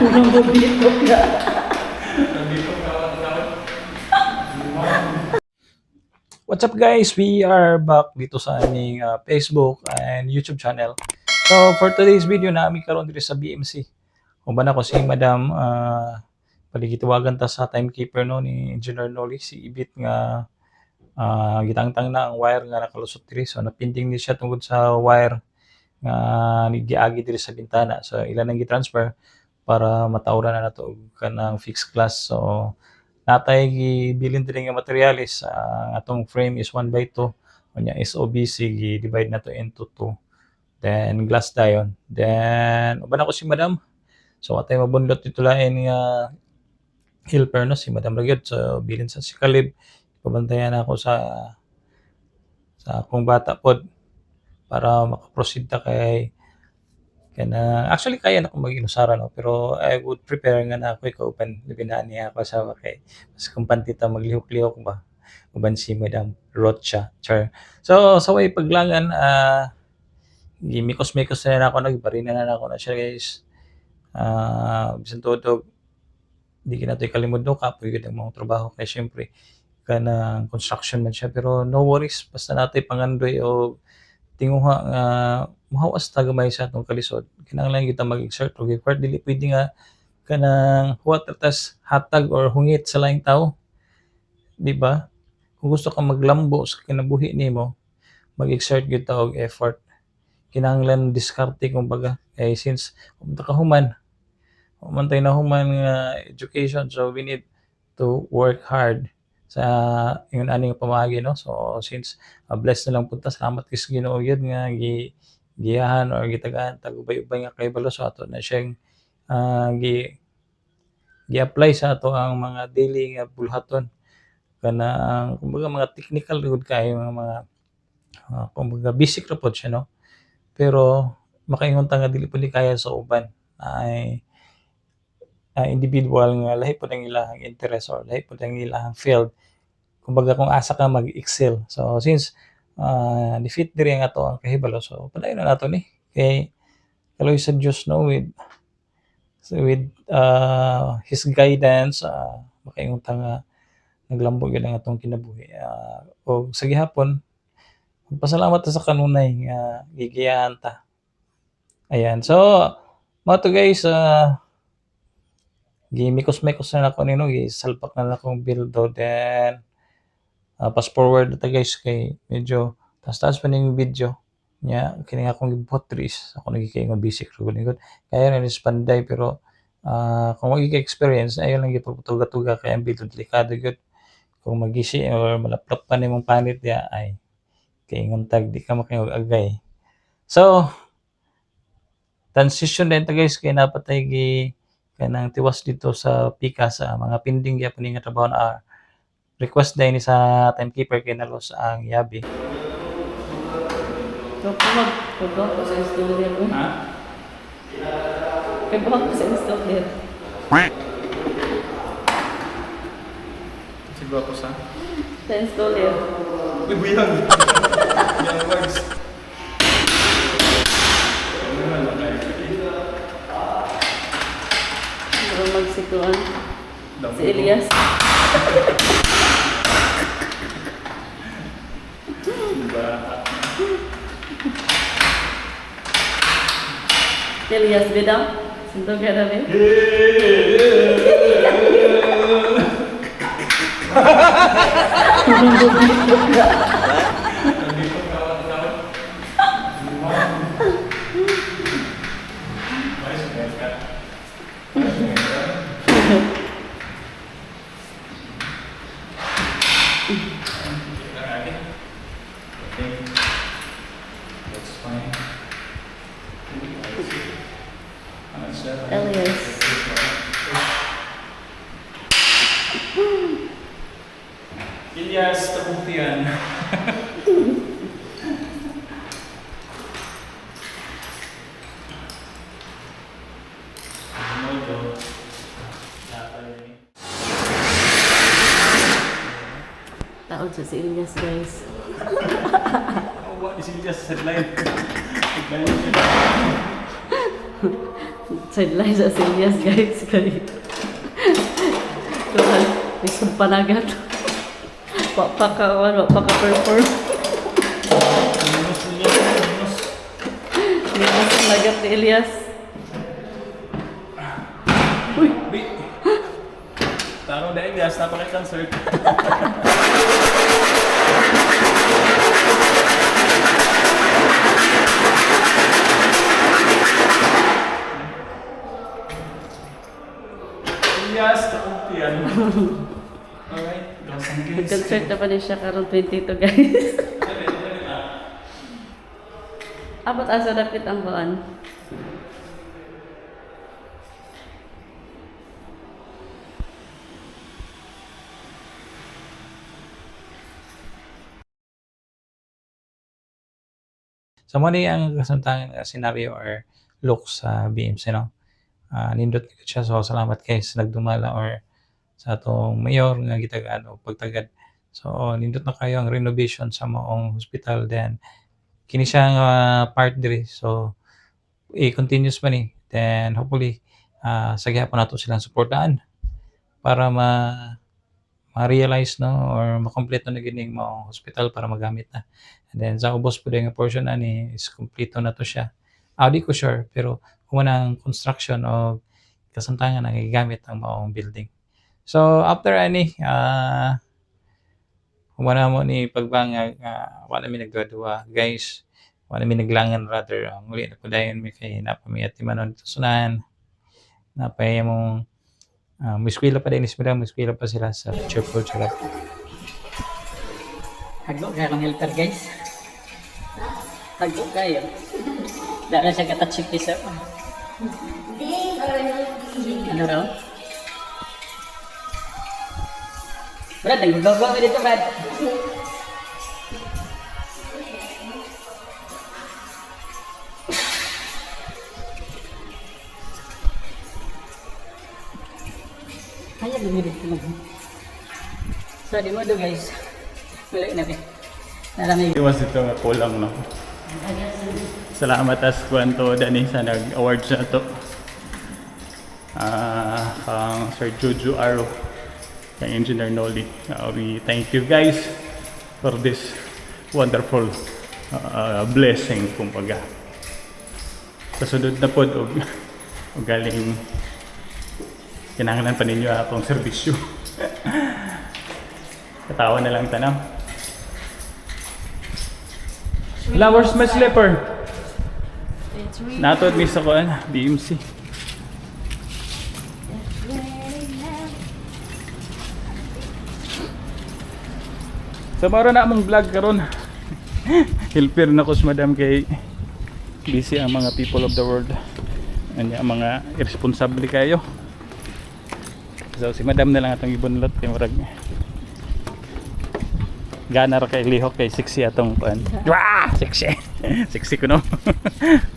Unang bubito ka. What's up guys? We are back dito sa aming uh, Facebook and YouTube channel. So for today's video namin karon dito sa BMC. Kung ba na ko si Madam uh, paligitiwagan ta sa timekeeper no ni Engineer Noli si Ibit nga uh, gitangtang na ang wire nga nakalusot diri. So napinding ni siya tungod sa wire nga giagi diri sa bintana. So ilan ang gi-transfer para matawran na nato kanang fixed glass. So natay gibilin diri nga materialis. Ang atong frame is 1 by 2 unya SOBC gi-divide nato into 2 then glass dion then uban ako si madam. So atay mabundot dito lain nga helper no si madam ragyod. So bilin sa si Kalib pabantayan ako sa sa akong bata pod para makaproceed ta kay kana actually kaya na ko mag-inusara no? Pero I would prepare nga na ako ikaw-upan libinaan niya ako sa kay mas kumpante ta maglihok-lihok ba? Uban si Madam Rocha char. So sa way paglangan ah gimikos-mikos na, ako nagbarina na, ako na siya guys. Ah bisan todo di kinatoy kalimod no kapoy gud ang mga trabaho. Kay syempre kanang construction man siya. Pero no worries basta natay pangandoy o tinguha nga mahawas ta gamay sa atong kalisod. Kinahanglan kita mag-exert og required dili pwede nga kanang huwat tas hatag or hungit sa laing tao. Di ba? Kung gusto ka maglambo sa kinabuhi nimo mag-exert gyud ta og effort. Kinahanglan diskarte kumbaga. Kay since ka human humantay na human nga education so we need to work hard sa yun ani nga pamagi no? So since uh, blessed na lang punta salamat kis Ginoo gyud nga gi giyahan or gitagaan tagubay-ubay nga kahibalo so ato na siyang ah, gi gi-apply sa ato ang mga daily nga bulhaton. Kanang kumbaga mga technical gud kayo nga mga ah, kumbaga basic ra siya no? Pero makaingon ta nga dili pud kaya sa uban. Ay ah, individual nga lahi pod ang ilahang interest or lahi pod ang ilahang field kumbaga kung asa ka mag-excel. So since ah, defeat diri ang ato ang kahibalo so padayon na nato ni. Kay kaloy sa Dios no with so with uh, his guidance uh, makaingon ta nga naglambog gyud ang atong kinabuhi. Ah, o sa gihapon magpasalamat sa kanunay nga gigiyahan ta. Ayan. So mo to guys uh, gimikos-mikos na ako nino gisalpak na akong bildo then uh, fast forward ta guys kay medyo taas-taas pa ning video nya kini akong gibuhat trees ako nagikay nga basic ro gud kaya na ni panday pero ah, kung magi experience ayo lang gipagtuga-tuga kay ang bildo delikado gyud kung magisi or malaplot pa nimong panit ya ay kay tag di ka makayog agay. So transition din ta guys kay napatay gi kanang tiwas dito sa pika sa mga pending gyapon nga trabaho na request din ni sa timekeeper kay nalos ang yabi Kapag pagbawa ko sa installer mo. ha Pagbawa ko sa installer. siguro ko sa Sa installer. Uy, buyang. Yung words. Pero magsikuan. Si Elias. Si Elias beda. Sinto ka na rin. Unang bubito ka. That's fine. Ano siya? Elias. Ilyas, Tabukian. Mojo. Taon siya si Elias guys. Awa Isilya sa sideline. Sideline siya. Sideline sa Silias, guys. Kaya. Tuhan, isang panagat. Wapakawan, wapaka-perform. Minus niya. Minus. Minus ang nagat ni Elias. Uy. Tarong dahil gas, napaka-concert. Yes, takumpiyan. Alright, gawasang guys. concert na pa niya siya karon 22, guys. Abot asa dapit ang baan. So, mo ang kasamtangan nga scenario or look sa BMC, no? Ah, nindot ko siya. So, salamat kay sa nagdumala or sa atong mayor nga gitagaan o pagtagad. So, nindot na kayo ang renovation sa maong hospital. Then, kini siya nga part diri. So, i-continuous man ni. Then, hopefully, ah sa gihapon nato silang suportahan para ma ma-realize no or makompleto na gining maong hospital para magamit na. And then sa ubos po nga portion ani is kompleto na to siya. Ah, di ko sure pero kung ang construction o kasamtangan na gigamit ang maong building. So after ani ah humana mo ni pagbangag nga wala mi nagdua guys wala mi naglangan rather ang uli na kudayon mi kay napami at timanon sunan napay mong uh, muskwila pa din is madam muskwila pa sila sa future project Haglo ka ng helper guys. Haglo kayo. Dara siya katachik isa. Ano raw? Brad, nagbabawa ka dito, Brad. Kaya lumirit ko lang. So, di mo do guys. Wala na ba? Narami Iwas ito kulang no. Salamat as kwanto dani sa nag-awards na to. Ah, kang Sir Juju Aro, kang Engineer Noli. Uh, we thank you guys for this wonderful uh, blessing kumbaga. Kasunod na pod og og galing kinahanglan pa ninyo akong serbisyo. Katawa na lang tanaw. Flowers my slipper. It's really Natod mi sa kuan, BMC. So maro na among vlog karon. Helper na ko sa madam kay busy ang mga people of the world. Ano ang mga irresponsible kayo. So si madam na lang atong ibunlot kay murag Gana ra kay lihok kay sexy atong kuan. Wah, sexy. sexy ko no.